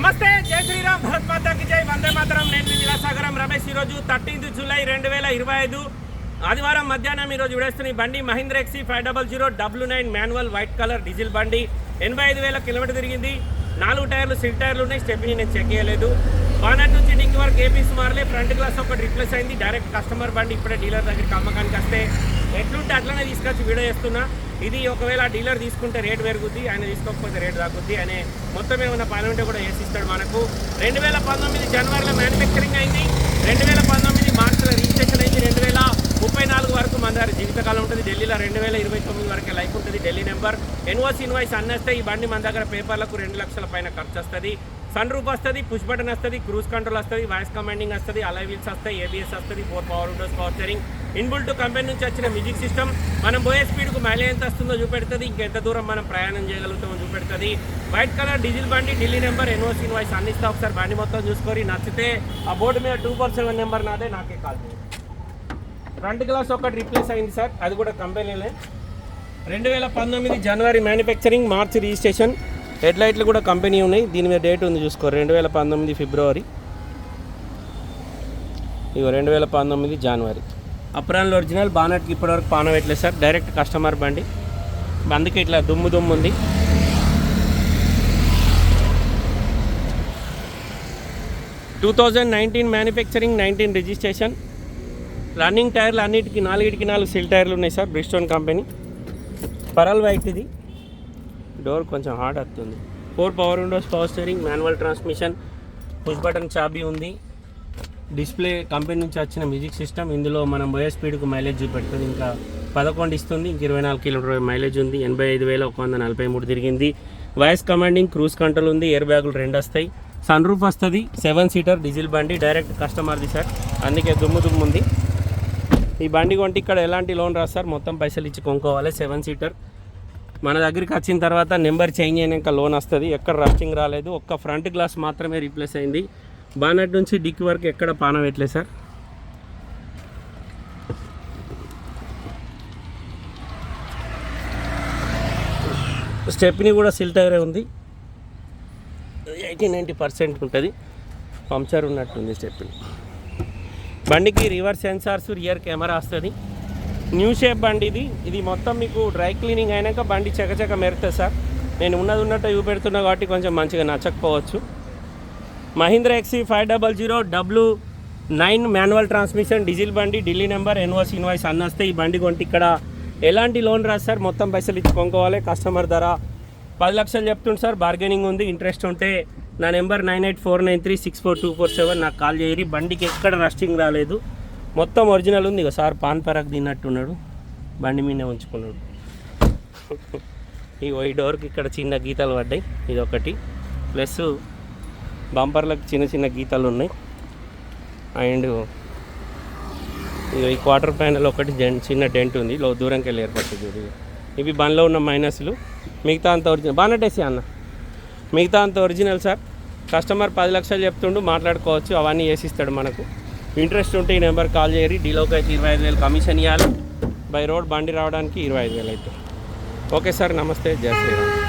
నమస్తే జై శ్రీరామ్ భరత్ మాతాకి జై వందే మాతరం. నేను విలాసాగరం రమేష్. ఈరోజు థర్టీన్త్ జూలై రెండు వేల ఇరవై ఐదు ఆదివారం మధ్యాహ్నం ఈరోజు విడేస్తున్న బండి Mahindra XE five double zero W nine manual white colour diesel బండి. ఎనభై ఐదు వేల కిలోమీటర్ తిరిగింది. నాలుగు టైర్లు సిల్ టైర్లు ఉన్నాయి. స్టెప్ని నేను చెక్ చేయలేదు. బానట్ నుంచి డింక్ వరకు ఏపీస్ మారలే ఫ్రంట్ గ్లాస్ ఒకటి రిప్లేస్ అయింది. డైరెక్ట్ కస్టమర్ బండి ఇప్పుడే డీలర్ దగ్గరికి అమ్మకానికి వస్తే. ఎట్లుంటే అట్లనే తీసుకొచ్చి వీడియో చేస్తున్నా. ఇది ఒకవేళ డీలర్ తీసుకుంటే రేట్ పెరుగుద్ది ఆయన తీసుకోకపోతే రేట్ తగ్గుద్ది అనే మొత్తం ఏమైనా పని ఉంటే కూడా వేసిస్తాడు మనకు. రెండు వేల పంతొమ్మిది జనవరిలో మ్యానుఫ్యాక్చరింగ్ అయింది రెండు వేల పంతొమ్మిది మార్చిలో రిజిస్ట్రేషన్ అయింది రెండు వేల ముప్పై నాలుగు వరకు మన దగ్గర జీవితకాలం ఉంటుంది. ఢిల్లీలో రెండు వేల ఇరవై తొమ్మిది వరకు లైఫ్ ఉంటుంది ఢిల్లీ నెంబర్. ఎన్ఓసి ఇన్వాయిస్ అన్నేస్తే ఈ బండి మన దగ్గర పేపర్లకు రెండు లక్షల పైన ఖర్చు వస్తుంది. సన్ రూప్ వస్తుంది పుష్ బటన్ వస్తుంది క్రూజ్ కంట్రోల్ వస్తుంది వాయిస్ కమాండింగ్ వస్తుంది అలై వీల్స్ వస్తాయి ఏబిఎస్ వస్తుంది four power windows power steering. Inbuilt company నుంచి వచ్చిన మ్యూజిక్ సిస్టమ్ మనం పోయే స్పీడ్కు మైలేజ్ ఎంత వస్తుందో చూపెడుతుంది ఇంకెంత దూరం మనం ప్రయాణం చేయగలుగుతామో చూపెడుతుంది. వైట్ కలర్ డీజిల్ బండి ఢిల్లీ నెంబర్ ఎన్ఓసి ఇన్వాయిస్ అన్నిస్తా ఒకసారి బండి మొత్తం చూసుకొని నచ్చితే ఆ బోర్డు మీద టూ ఫోర్ సెవెన్ నెంబర్ నాదే నాకే కాల్ చేయండి ఫ్రంట్ గ్లాస్ ఒకటి రీప్లేస్ అయింది సార్ అది కూడా కంపెనీలే. రెండు వేల పంతొమ్మిది జనవరి మ్యానుఫ్యాక్చరింగ్ మార్చి రిజిస్ట్రేషన్ హెడ్ లైట్లు కూడా కంపెనీ ఉన్నాయి. దీని మీద డేట్ ఉంది చూసుకో. రెండు వేల పంతొమ్మిది ఫిబ్రవరి. ఇగో రెండు వేల పంతొమ్మిది జనవరి. అప్రాన్లో ఒరిజినల్ బానట్కి ఇప్పటివరకు పాన పెట్టలేదు సార్. డైరెక్ట్ కస్టమర్ బండి. అందుకే ఇట్లా దుమ్ము దుమ్ము ఉంది. Two thousand nineteen manufacturing nineteen registration. Running టైర్లు అన్నిటికీ నాలుగిటికి నాలుగు సిల్ టైర్లు ఉన్నాయి sir Bridgestone company. Pearl white ఇది డోర్ కొంచెం హార్డ్ వస్తుంది. Four power windows power steering manual transmission push button చాబీ ఉంది. డిస్ప్లే కంపెనీ నుంచి వచ్చిన మ్యూజిక్ సిస్టమ్ ఇందులో మనం పోయే స్పీడ్కు మైలేజ్ పెడుతుంది ఇంకా పదకొండు ఇస్తుంది ఇంక ఇరవై నాలుగు కిలోమీటర్ మైలేజ్ ఉంది. ఎనభై ఐదు వేల ఒక వంద నలభై మూడు తిరిగింది. వాయిస్ కమాండింగ్ క్రూజ్ కంట్రోల్ ఉంది. ఎయిర్ బ్యాగులు రెండు వస్తాయి. సన్ రూఫ్ వస్తుంది. సెవెన్ సీటర్ డీజిల్ బండి డైరెక్ట్ కస్టమర్ది సార్ అందుకే దుమ్ము దుమ్ము ఉంది. ఈ బండి కొంటే ఇక్కడ ఎలాంటి లోన్ రాదు సార్ మొత్తం పైసలు ఇచ్చి కొనుక్కోవాలి. సెవెన్ సీటర్ మన దగ్గరికి వచ్చిన తర్వాత నెంబర్ చేంజ్ అయినాక లోన్ వస్తుంది. ఎక్కడ రస్టింగ్ రాలేదు. ఒక్క ఫ్రంట్ గ్లాస్ మాత్రమే రీప్లేస్ అయింది. బానట్ నుంచి డిక్ వరకు ఎక్కడ పాన పెట్టలేదు సార్? స్టెప్ని కూడా సిల్ టైరే ఉంది. ఎయిటీ నైంటీ పర్సెంట్ ఉంటుంది. పంక్చర్ ఉన్నట్టుంది స్టెప్ని. బండికి రివర్స్ సెన్సార్స్ రియర్ కెమెరా వస్తుంది. న్యూ షేప్ బండి ఇది. ఇది మొత్తం మీకు డ్రై క్లీనింగ్ అయినాక బండి చకచక మెరుతుంది సార్. నేను ఉన్నది ఉన్నట్టు చూపెడుతున్నా కాబట్టి కొంచెం మంచిగా నచ్చకపోవచ్చు. Mahindra XE five double zero W nine manual transmission diesel బండి ఢిల్లీ నెంబర్ ఎన్ఓస్ ఇన్వాయిస్ అన్న వస్తే ఈ బండి కొంటే ఇక్కడ ఎలాంటి లోన్ రాదు సార్. మొత్తం పైసలు ఇచ్చి కొనుక్కోవాలి. కస్టమర్ ధర పది లక్షలు చెప్తుంది సార్. బార్గెనింగ్ ఉంది. ఇంట్రెస్ట్ ఉంటే నా number nine eight four nine three six four two four seven నాకు కాల్ చేయరి. బండికి ఎక్కడ రస్టింగ్ రాలేదు. మొత్తం ఒరిజినల్ ఉంది ఇక. సార్ పాన్ పరాక్ తిన్నట్టున్నాడు. బండి మీద ఉంచుకున్నాడు. ఈ ఈ డోర్కి ఇక్కడ చిన్న గీతలు పడ్డాయి. ఇది ఒకటి ప్లస్ బంపర్లకు చిన్న చిన్న గీతలు ఉన్నాయి. అండ్ ఈ క్వార్టర్ ప్యానల్ ఒకటి జెన్- చిన్న డెంట్ ఉంది. లో దూరంకి వెళ్ళి ఏర్పడుతుంది ఇది. ఇవి బండ్లో ఉన్న మైనస్లు. మిగతా అంత ఒరిజినల్ బానటేసి అన్న. మిగతా అంత ఒరిజినల్ సార్. కస్టమర్ పది లక్షలు చెప్తుండు మాట్లాడుకోవచ్చు అవన్నీ వేసిస్తాడు మనకు. ఇంట్రెస్ట్ ఉంటే ఈ నెంబర్ కాల్ చేయరు. డీలోకి అయితే ఇరవై ఐదు వేలు కమిషన్ ఇవ్వాలి బై రోడ్ బండి రావడానికి ఇరవై ఐదు వేలు అయితే. ఓకే సార్ నమస్తే. జయ శ్రీరామ్.